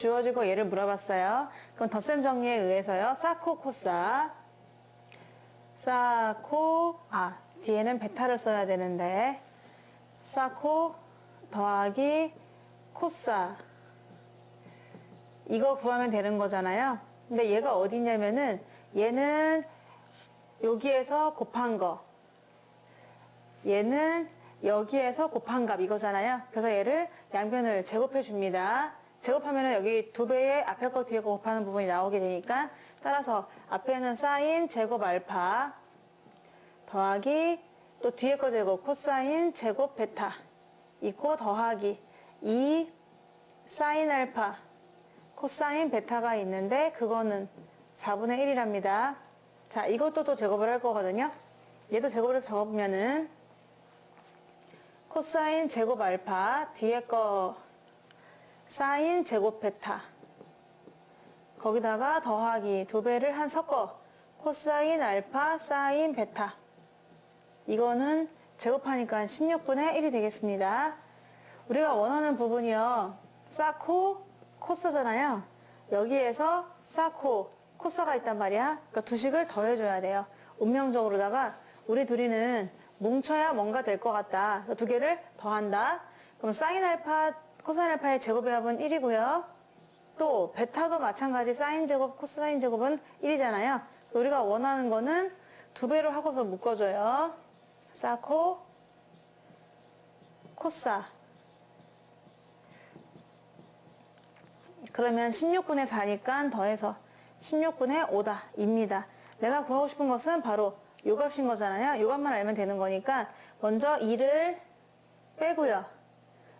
주어지고 얘를 물어봤어요. 그럼 덧셈 정리에 의해서요. 사코 코사 사코 아 뒤에는 베타를 써야 되는데 사코 더하기 코사 이거 구하면 되는 거잖아요. 근데 얘가 어디 있냐면은 얘는 여기에서 곱한 거 얘는 여기에서 곱한 값 이거잖아요. 그래서 얘를 양변을 제곱해 줍니다. 제곱하면 여기 두 배의 앞에 거 뒤에 거 곱하는 부분이 나오게 되니까 따라서 앞에는 사인 제곱 알파 더하기 또 뒤에 거 제곱 코사인 제곱 베타 이코 더하기 2 사인 알파 코사인 베타가 있는데 그거는 4분의 1이랍니다. 자 이것도 또 제곱을 할 거거든요. 얘도 제곱을 해서 적어보면은 코사인 제곱 알파 뒤에 거 사인 제곱 베타 거기다가 더하기 두 배를 한 섞어 코사인 알파 사인 베타 이거는 제곱하니까 16분의 1이 되겠습니다. 우리가 원하는 부분이요. 사코 코스잖아요. 여기에서 사코 코스가 있단 말이야. 그러니까 두 식을 더해줘야 돼요. 운명적으로다가 우리 둘이는 뭉쳐야 뭔가 될 것 같다. 두 개를 더한다. 그럼 사인 알파, 코사인 알파의 제곱의 합은 1이고요. 또 베타도 마찬가지 사인 제곱, 코사인 제곱은 1이잖아요. 우리가 원하는 거는 두 배로 하고서 묶어줘요. 사코, 코사. 그러면 16분의 4니까 더해서 16분의 5다. 입니다. 내가 구하고 싶은 것은 바로 요 값인 거잖아요. 요 값만 알면 되는 거니까 먼저 2를 빼고요.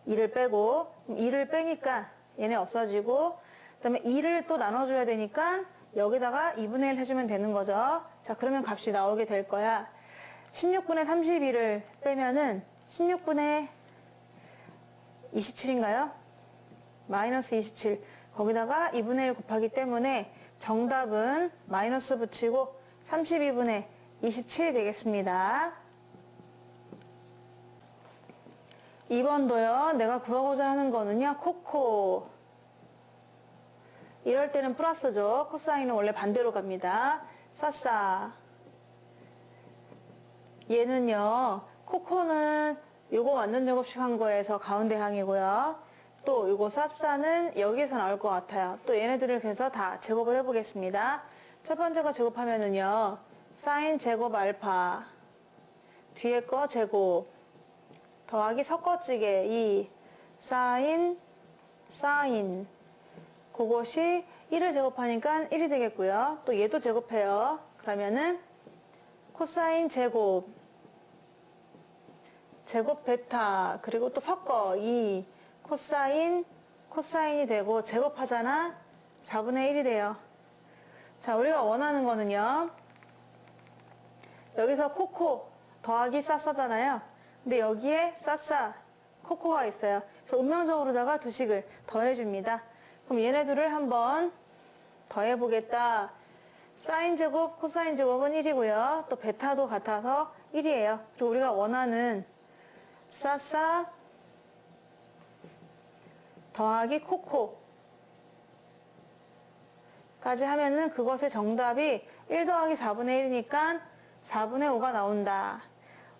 2를 빼고 2를 빼니까 얘네 없어지고 그다음에 2를 또 나눠줘야 되니까 여기다가 2분의 1 해주면 되는 거죠. 자 그러면 값이 나오게 될 거야. 16분의 32를 빼면은 16분의 27인가요? 마이너스 27. 거기다가 2분의 1 곱하기 때문에 정답은 마이너스 붙이고 32분의 27이 되겠습니다. 2번도요. 내가 구하고자 하는 거는요. 코코. 이럴 때는 플러스죠. 코사인은 원래 반대로 갑니다. 싸싸. 얘는요. 코코는 요거 완전 제곱식 한 거에서 가운데 항이고요. 또 요거 싸싸는 여기에서 나올 것 같아요. 또 얘네들을 그래서 다 제곱을 해보겠습니다. 첫 번째 거 제곱하면은요. 사인 제곱 알파 뒤에 거 제곱 더하기 섞어지게 2 사인 사인 그것이 1을 제곱하니까 1이 되겠고요. 또 얘도 제곱해요. 그러면은 코사인 제곱 제곱 베타 그리고 또 섞어 2 코사인 코사인이 되고 제곱하잖아 4분의 1이 돼요. 자 우리가 원하는 거는요. 여기서 코코 더하기 싸싸잖아요. 근데 여기에 싸싸 코코가 있어요. 그래서 운명적으로다가 두 식을 더해줍니다. 그럼 얘네들을 한번 더해보겠다. 사인 제곱, 코사인 제곱은 1이고요. 또 베타도 같아서 1이에요. 그리고 우리가 원하는 싸싸 더하기 코코 까지 하면은 그것의 정답이 1 더하기 4분의 1이니까 4분의 5가 나온다.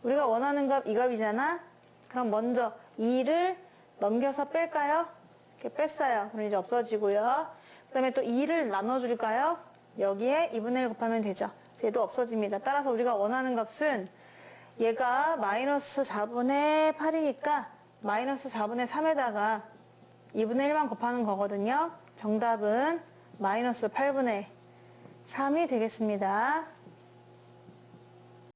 우리가 원하는 값 이 값이잖아? 그럼 먼저 2를 넘겨서 뺄까요? 이렇게 뺐어요. 그럼 이제 없어지고요. 그 다음에 또 2를 나눠줄까요? 여기에 2분의 1 곱하면 되죠. 얘도 없어집니다. 따라서 우리가 원하는 값은 얘가 마이너스 4분의 8이니까 마이너스 4분의 3에다가 2분의 1만 곱하는 거거든요. 정답은 마이너스 8분의 3이 되겠습니다.